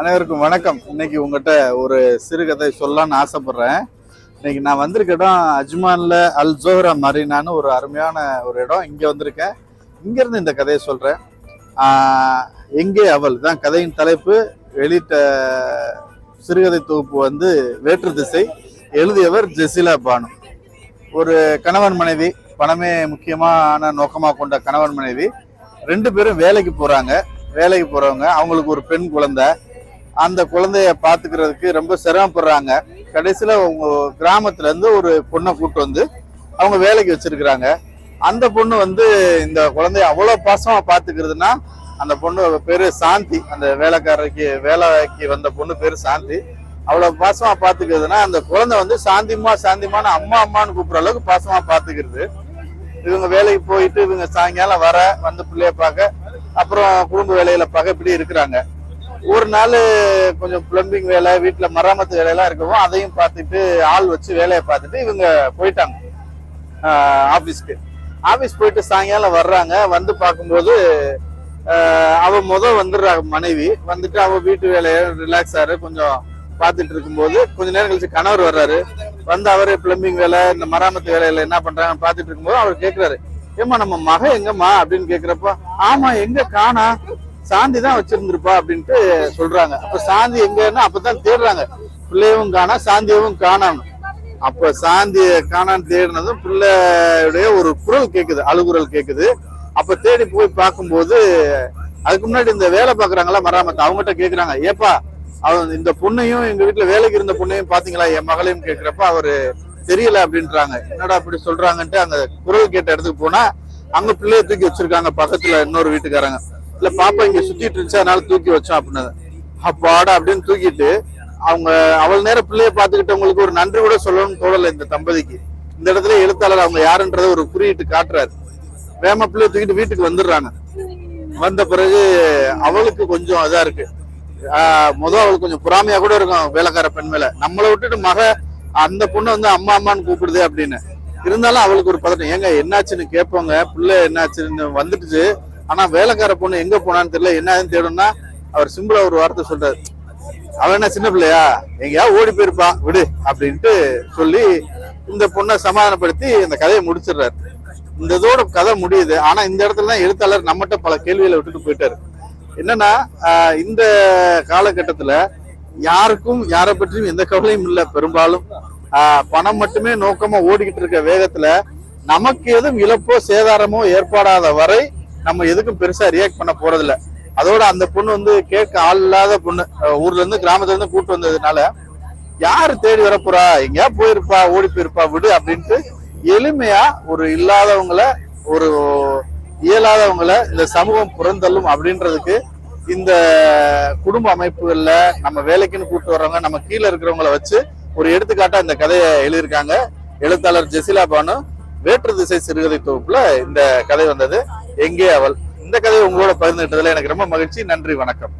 அனைவருக்கும் வணக்கம். இன்னைக்கு உங்ககிட்ட ஒரு சிறுகதை சொல்லலான்னு ஆசைப்படுறேன். இன்னைக்கு நான் வந்திருக்க இடம் அஜ்மான்ல அல் ஜோஹரா மரீனான்னு ஒரு அருமையான ஒரு இடம். இங்கே வந்திருக்கேன். இங்கேருந்து இந்த கதையை சொல்கிறேன் எங்கே அவள்? தான் கதையின் தலைப்பு. வெளியிட்ட சிறுகதை தொகுப்பு வந்து வேற்று திசை. எழுதியவர் ஜெசிலா பானு. ஒரு கணவன் மனைவி பணமே முக்கியமான நோக்கமாக கொண்ட கணவன் மனைவி. ரெண்டு பேரும் வேலைக்கு போகிறாங்க வேலைக்கு போகிறவங்க அவங்களுக்கு ஒரு பெண் குழந்தை. அந்த குழந்தைய பாத்துக்கிறதுக்கு ரொம்ப சிரமப்படுறாங்க. கடைசியில அவங்க கிராமத்துல இருந்து ஒரு பொண்ணை கூட்டு வந்து அவங்க வேலைக்கு வச்சிருக்கிறாங்க. அந்த பொண்ணு வந்து இந்த குழந்தைய அவ்வளவு பாசமா பாத்துக்கிறதுனா அந்த பொண்ணு பேரு சாந்தி. அந்த வேலைக்காரருக்கு வேலைக்கு வந்த பொண்ணு பேரு சாந்தி. அவ்வளவு பாசமா பாத்துக்கிறதுனா அந்த குழந்தை வந்து சாந்திமா சாந்திமான அம்மா அம்மான்னு கூப்பிடுற அளவுக்கு பாசமா பாத்துக்கிறது இவங்க வேலைக்கு போயிட்டு இவங்க சாயங்காலம் வர வந்து பிள்ளைய பார்க்க அப்புறம் குடும்ப வேலையில பார்க்க இப்படி இருக்கிறாங்க. ஒரு நாள் கொஞ்சம் பிளம்பிங் வேலை வீட்டில் மராமத்து வேலையெல்லாம் இருக்கவும் அதையும் பார்த்துட்டு ஆள் வச்சு வேலையை பார்த்துட்டு இவங்க போயிட்டாங்க. ஆஃபீஸ்க்கு ஆஃபீஸ் போயிட்டு சாயங்காலம் வர்றாங்க. வந்து பார்க்கும்போது ஆஹ் அவ முத வந்துடுறாங்க மனைவி. வந்துட்டு அவ வீட்டு வேலையை ரிலாக்ஸ் ஆறு கொஞ்சம் பார்த்துட்டு இருக்கும்போது கொஞ்ச நேரம் கழிச்சு கணவர் வர்றாரு. வந்து அவரு பிளம்பிங் வேலை இந்த மராமத்து வேலையில என்ன பண்றாங்க பார்த்துட்டு இருக்கும்போது அவர் கேட்கிறாரு ஏமா நம்ம மக எங்கம்மா? அப்படின்னு கேக்குறப்ப ஆமா எங்க காணா? சாந்தி தான் வச்சிருந்திருப்பா அப்படின்ட்டு சொல்றாங்க. அப்ப சாந்தி எங்கன்னா அப்பதான் தேடுறாங்க. பிள்ளையவும் காணா சாந்தியவும் காணாம அப்ப சாந்திய காணான்னு தேடினதும் பிள்ளையுடைய ஒரு குரல் கேக்குது அழுகுரல் கேக்குது. அப்ப தேடி போய் பார்க்கும்போது அதுக்கு முன்னாடி இந்த வேலை பாக்குறாங்களா மராமத்து? அவங்ககிட்ட கேக்குறாங்க ஏப்பா அவன் இந்த பொண்ணையும் எங்க வீட்டுல வேலைக்கு இருந்த பொண்ணையும் பாத்தீங்களா? என் மகளையும் கேக்குறப்ப அவரு தெரியல அப்படின்றாங்க. என்னடா அப்படி சொல்றாங்கன்ட்டு அந்த குரல் கேட்ட இடத்துக்கு போனா அங்க பிள்ளைய தூக்கி வச்சிருக்காங்க பக்கத்துல இன்னொரு வீட்டுக்காரங்க. இல்ல பாப்பா இங்க சுத்திட்டு இருந்துச்சு அதனால தூக்கி வச்சோம் அப்படின்னு அப்பாடா அப்படின்னு தூக்கிட்டு அவங்க அவள் நேரம் பிள்ளைய பாத்துக்கிட்டவங்களுக்கு ஒரு நன்றி கூட சொல்லணும்னு தோணல இந்த தம்பதிக்கு. இந்த இடத்துல எழுத்தாளர் அவங்க யாருன்றத ஒரு குறியிட்டு காட்டுறாரு. வேம பிள்ளைய தூக்கிட்டு வீட்டுக்கு வந்துடுறாங்க. வந்த பிறகு அவளுக்கு கொஞ்சம் இதா இருக்கு. முதல் அவளுக்கு கொஞ்சம் பொறாமையா கூட இருக்கும் வேலைக்கார பெண் மேல. நம்மளை விட்டுட்டு மக அந்த பொண்ணு வந்து அம்மா அம்மான்னு கூப்பிடுது அப்படின்னு. இருந்தாலும் அவளுக்கு ஒரு பதட்டம். ஏங்க என்னாச்சுன்னு கேட்போங்க. பிள்ளை என்னாச்சுன்னு வந்துட்டுச்சு ஆனா வேலைக்கார பொண்ணு எங்க போனான்னு தெரியல. என்னன்னு தேடும்னா அவர் சிம்பிளா ஒரு வார்த்தை சொல்றாரு. அவன் என்ன சின்ன பிள்ளையா? எங்கேயா ஓடி போயிருப்பான் விடு அப்படின்ட்டு சொல்லி இந்த பொண்ணை சமாதானப்படுத்தி இந்த கதையை முடிச்சிடுறாரு. இந்த இதோட கதை முடியுது. ஆனா இந்த இடத்துல தான் எழுத்தாளர் நம்மகிட்ட பல கேள்விகளை விட்டுட்டு போயிட்டாரு. என்னன்னா இந்த காலகட்டத்துல யாருக்கும் யாரை பற்றியும் எந்த கவலையும் இல்லை. பெரும்பாலும் பணம் மட்டுமே நோக்கமா ஓடிக்கிட்டு இருக்க வேகத்துல நமக்கு எதுவும் இழப்போ சேதாரமோ ஏற்படாத வரை நம்ம எதுக்கும் பெருசா ரியாக்ட் பண்ண போறதில்ல. அதோட அந்த பொண்ணு வந்து கேட்க ஆள் இல்லாத பொண்ணு ஊர்ல இருந்து கிராமத்துல இருந்து கூட்டு வந்ததுனால யாரு தேடி வரப்போறா? எங்கேயா போயிருப்பா? ஓடி போயிருப்பா? விடு அப்படின்ட்டு எளிமையா ஒரு இல்லாதவங்கள ஒரு இயலாதவங்கள இந்த சமூகம் புறந்தள்ளும் அப்படின்றதுக்கு இந்த குடும்ப அமைப்புகள்ல நம்ம வேலைக்குன்னு கூட்டு வர்றவங்க நம்ம கீழே இருக்கிறவங்கள வச்சு ஒரு எடுத்துக்காட்டா இந்த கதையை எழுதியிருக்காங்க. எழுத்தாளர் ஜெசிலா பானு வேற்று திசை சிறுகதை தொகுப்புல இந்த கதை வந்தது. எங்கே அவள்? இந்த கதையை உங்களோட பகிர்ந்துகிட்டதுல எனக்கு ரொம்ப மகிழ்ச்சி. நன்றி வணக்கம்.